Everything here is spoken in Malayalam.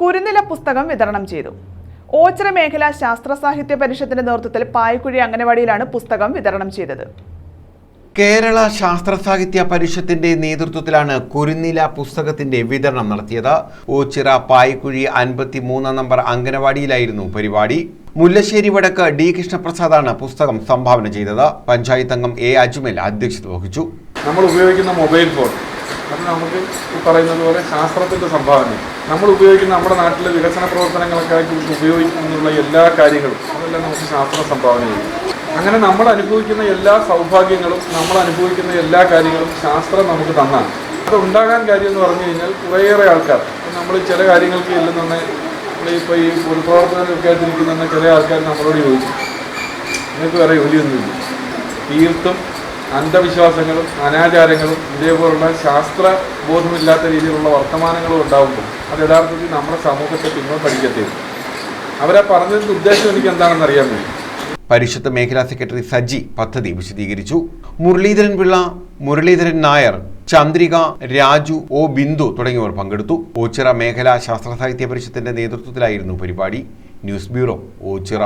കുരുന്നില പുസ്തകം വിതരണം ചെയ്തു. ഓച്ചിറ മേഖല ശാസ്ത്ര സാഹിത്യ പരിഷത്തിന്റെ നേതൃത്വത്തിൽ പായക്കുഴി അംഗനവാടിയിലാണ് പുസ്തകം വിതരണം ചെയ്തത്. കേരള ശാസ്ത്ര സാഹിത്യ പരിഷത്തിന്റെ നേതൃത്വത്തിലാണ് കുരുന്നില പുസ്തകത്തിന്റെ വിതരണം നടത്തിയത്. ഓച്ചിറ പായക്കുഴി അൻപത്തി മൂന്നാം നമ്പർ അംഗനവാടിയിലായിരുന്നു പരിപാടി. മുല്ലശ്ശേരി വടക്ക് ഡി കൃഷ്ണപ്രസാദാണ് പുസ്തകം സംഭാവന ചെയ്തത്. പഞ്ചായത്ത് അംഗം എ അജ്മൽ അധ്യക്ഷത വഹിച്ചു. നമ്മൾ ഉപയോഗിക്കുന്ന മൊബൈൽ ഫോൺ. അത് നമുക്ക് പറയുന്നത് പോലെ ശാസ്ത്രത്തിന്റെ സംഭാവന. നമ്മൾ ഉപയോഗിക്കുന്ന നമ്മുടെ നാട്ടിലെ വികസന പ്രവർത്തനങ്ങളൊക്കെ ഉപയോഗിക്കുന്നുള്ള എല്ലാ കാര്യങ്ങളും അതെല്ലാം നമുക്ക് ശാസ്ത്ര സംഭാവന ചെയ്യും. അങ്ങനെ നമ്മൾ അനുഭവിക്കുന്ന എല്ലാ സൗഭാഗ്യങ്ങളും നമ്മൾ അനുഭവിക്കുന്ന എല്ലാ കാര്യങ്ങളും ശാസ്ത്രം നമുക്ക് തന്നാണ്. അത് ഉണ്ടാകാൻ കാര്യം എന്ന് പറഞ്ഞു കഴിഞ്ഞാൽ കുറേയേറെ ആൾക്കാർ. നമ്മൾ ചില കാര്യങ്ങൾക്ക് ചെല്ലുന്ന നമ്മളിപ്പോൾ ഈ പൊതുപ്രവർത്തനമൊക്കെ ആയിട്ടിരിക്കുന്ന ചില ആൾക്കാർ നമ്മളോട് ചോദിച്ചു നിങ്ങൾക്ക് വേറെ ജോലിയൊന്നുമില്ല. തീർത്തും അന്ധവിശ്വാസങ്ങളും അനാചാരങ്ങളും ഇതേപോലുള്ള ശാസ്ത്ര ബോധമില്ലാത്ത രീതിയിലുള്ള വർത്തമാനങ്ങളും ഉണ്ടാകുമ്പോൾ അത് യഥാർത്ഥത്തിൽ നമ്മുടെ സമൂഹത്തെ പിന്നോട്ടടിക്കത്തേക്കും അവരാ പറഞ്ഞതിന്റെ ഉദ്ദേശം എനിക്ക് എന്താണെന്ന് അറിയാൻ വേണ്ടി. പരിഷത്ത് മേഖലാ സെക്രട്ടറി സജി പദ്ധതി വിശദീകരിച്ചു. മുരളീധരൻ പിള്ള മുരളീധരൻ നായർ ചന്ദ്രിക രാജു ഒ ബിന്ദു തുടങ്ങിയവർ പങ്കെടുത്തു. ഓച്ചിറ മേഖലാ ശാസ്ത്ര സാഹിത്യ പരിഷത്തിന്റെ നേതൃത്വത്തിലായിരുന്നു പരിപാടി. News bureau Oachira.